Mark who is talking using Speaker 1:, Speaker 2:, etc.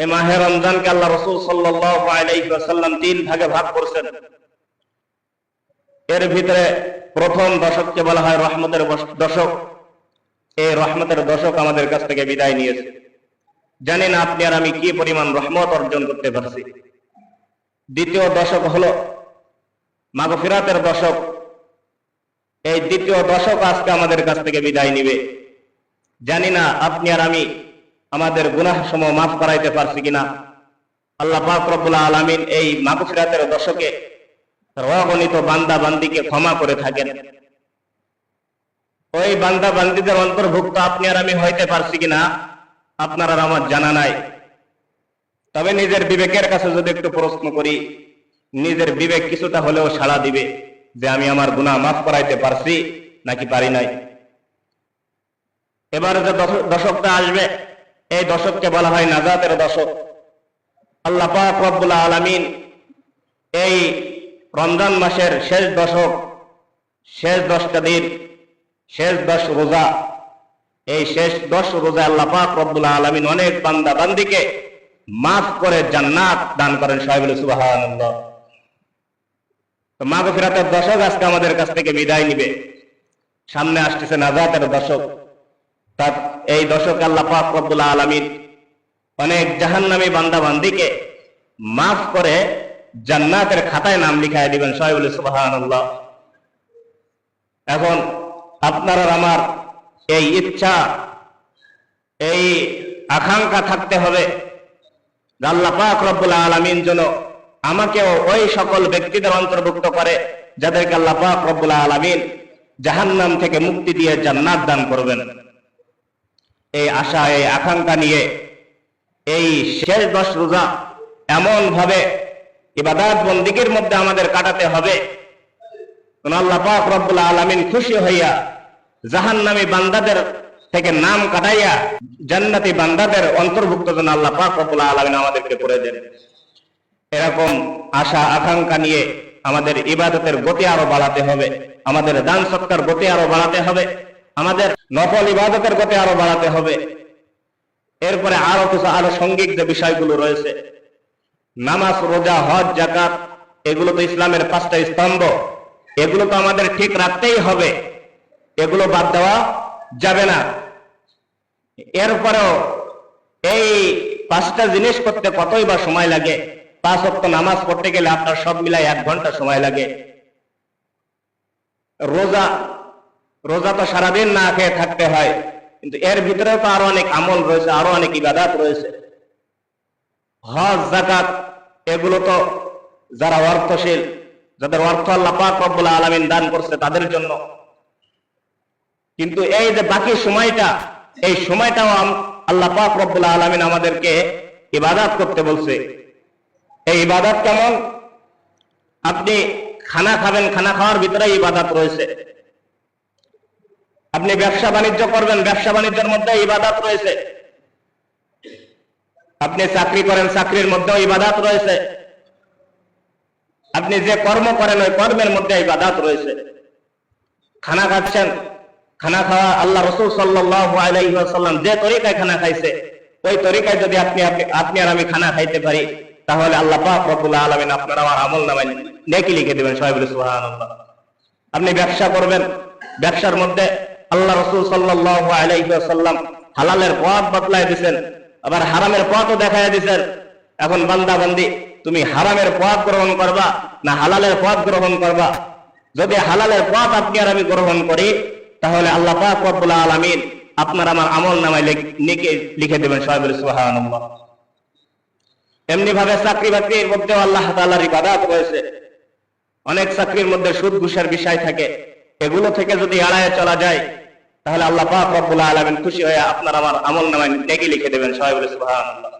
Speaker 1: এই মাহে রমজানকে আল্লাহ রসুল সাল্লাম তিন ভাগে ভাগ করছেন। এর ভিতরে প্রথম দশককে বলা হয় রহমতের দশক। এই রহমতের দশক আমাদের কাছ থেকে বিদায় নিয়েছে। জানি না আপনি আর আমি কি পরিমাণ রহমত অর্জন করতে পারছি। দ্বিতীয় দশক হলো মাগফিরাতের দশক। এই দ্বিতীয় দশক আজকে আমাদের কাছ থেকে বিদায় নিবে। জানি না আপনি আর আমি আমাদের গুনাহ সমূহ মাফ করাইতে পারছি কিনা? আল্লাহ পাক আলামিন এই মাগফিরাতের দশকে তার অগণিত বান্দা বান্দিকে ক্ষমা করে থাকেন। ওই বান্দা বান্দিদের অন্তর্ভুক্ত আপনি আর আমি হইতে পারছি কিনা, আপনার আর আমার জানা নাই। তবে নিজের বিবেকের কাছে যদি একটু প্রশ্ন করি, নিজের বিবেক কিছুটা হলেও সাড়া দিবে যে আমি আমার গুনাহ মাফ করাইতে পারছি নাকি পারি নাই। এবারে যে দশ- দশকটা আসবে এই দশককে বলা হয় নাজাতের দশক। আল্লাহ পাক রব্বুল আলামিন এই রমজান মাসের শেষ দশক, শেষ দশটা দিন, শেষ দশ রোজা, এই শেষ দশ রোজা আল্লাহ পাক রব্বুল আলামিন অনেক বান্দা বান্দিকে মাফ করে জান্নাত দান করেন সাহেবুল সুবহানাল্লাহ। তো মাগফিরাতের দশক আজকে আমাদের কাছ থেকে বিদায় নিবে। সামনে আসতেছে নাজাতের দশক। তার এই দশকে আল্লাহ রব্বুল আলামিন অনেক জাহান্নামী বান্দা বান্দিকে মাফ করে জান্নাতের খাতায় নাম লিখায় দিবেন সাহেবুল সুবহানাল্লাহ। এখন আপনার আমার এই ইচ্ছা, এই আকাঙ্ক্ষা থাকতে হবে আল্লাহ পাক রব্বুল আলামিন যেন আমাকেও ওই সকল ব্যক্তিদের অন্তর্ভুক্ত করে যাদেরকে আল্লাহ পাক রব্বুল আলামিন জাহান্নাম থেকে মুক্তি দিয়ে জান্নাত দান করবেন। এই আশা এই আকাঙ্ক্ষা নিয়ে এই শেষ দশ রোজা এমন ভাবে ইবাদাত বন্দিগির মধ্যে আমাদের কাটাতে হবে। আল্লাহ পাক রব্বুল আলামিন খুশি হইয়া জাহান্নামী বান্দাদের থেকে নাম কাটাইয়া জান্নাতি বান্দাদের অন্তর্ভুক্ত যেন আল্লাহ পাক রব্বুল আলামিন আমাদেরকে করে দেন। এরকম আশা, আকাঙ্ক্ষা নিয়ে আমাদের ইবাদতের গতি আরও বাড়াতে হবে, আমাদের দান সৎকার গতি আরও বাড়াতে হবে। আমাদের নফল ইবাদতের গতি আরও বাড়াতে হবে। এরপরে আরও কিছু আরও সঙ্গিক যে বিষয়গুলো রয়েছে, নামাজ, রোজা, হজ জাকাত এগুলো তো ইসলামের পাঁচটা স্তম্ভ। এগুলো তো আমাদের ঠিক রাখতেই হবে। এগুলো বাদ দেওয়া যাবে না। এরপরেও এই পাঁচটা জিনিস করতে কতই বা সময় লাগে? পাঁচ অক্ট নামাজ পড়তে গেলে আপনার সব মিলাই এক ঘণ্টা সময় লাগে। রোজা রোজা তো সারাদিন না খেয়ে থাকতে হয়, কিন্তু এর ভিতরেও তো আরও অনেক আমল রয়েছে, আরও অনেক ইবাদাত রয়েছে। হজ জাকাত এগুলো তো যারা অর্থশীল, যাদের অর্থ আল্লাহ পাক আলামিন দান করছে তাদের জন্য। কিন্তু এই যে বাকি সময়টা, এই সময়টাও আল্লাহ পাক রব্বুল আলামিন আমাদেরকে ইবাদাত করতে বলছে। এই ইবাদত কেমন? আপনি খানা খাবেন, খানা খাওয়ার ভিতরে ইবাদাত রয়েছে। আপনি ব্যবসা বাণিজ্য করবেন, ব্যবসা বাণিজ্যের মধ্যে ইবাদত রয়েছে। আপনি চাকরি করেন, চাকরির মধ্যেও ইবাদত রয়েছে। আপনি যে কর্ম করেন, ওই কর্মের মধ্যে ইবাদত রয়েছে। খানা খাচ্ছেন, খানা খাওয়া আল্লাহ রসুল সাল্লাম যে তরিকায় খানা খাইছে, ওই তরিকায় যদি আপনি, আপনি- আর আমি খানা খাইতে পারি, তাহলে আল্লাহ পাক আলামিন আপনার আমার আমল নামায় নেকি লিখে দেবেন সুবহানাল্লাহ। আপনি ব্যবসা করবেন, ব্যবসার মধ্যে আল্লাহ রসুল আলাইহি হালালের পথ বদলাই দিবেন আবার হারামের পথও দেখায় দিবেন এখন বান্দা বান্দি তুমি হারামের পথ গ্রহণ করবা না হালালের পথ গ্রহণ করবা? যদি হালালের পথ আপনি আর আমি গ্রহণ করি, তাহলে আল্লাহ পাক রব্বুল আলামিন আপনার আমার আমল নামায় লিখে লিখে দেবেন এমনি ভাবে চাকরি বাকরির মধ্যে আল্লাহ তাআলার ইবাদত রয়েছে। অনেক চাকরির মধ্যে সুদ ঘুষের বিষয় থাকে। এগুলো থেকে যদি এড়ায় চলা যায় তাহলে আল্লাহ পাক রব্বুল আলামিন খুশি হয়ে আপনার আমার আমল নামায় নেকি লিখে দেবেন। সবাই বলে সুবহানাল্লাহ।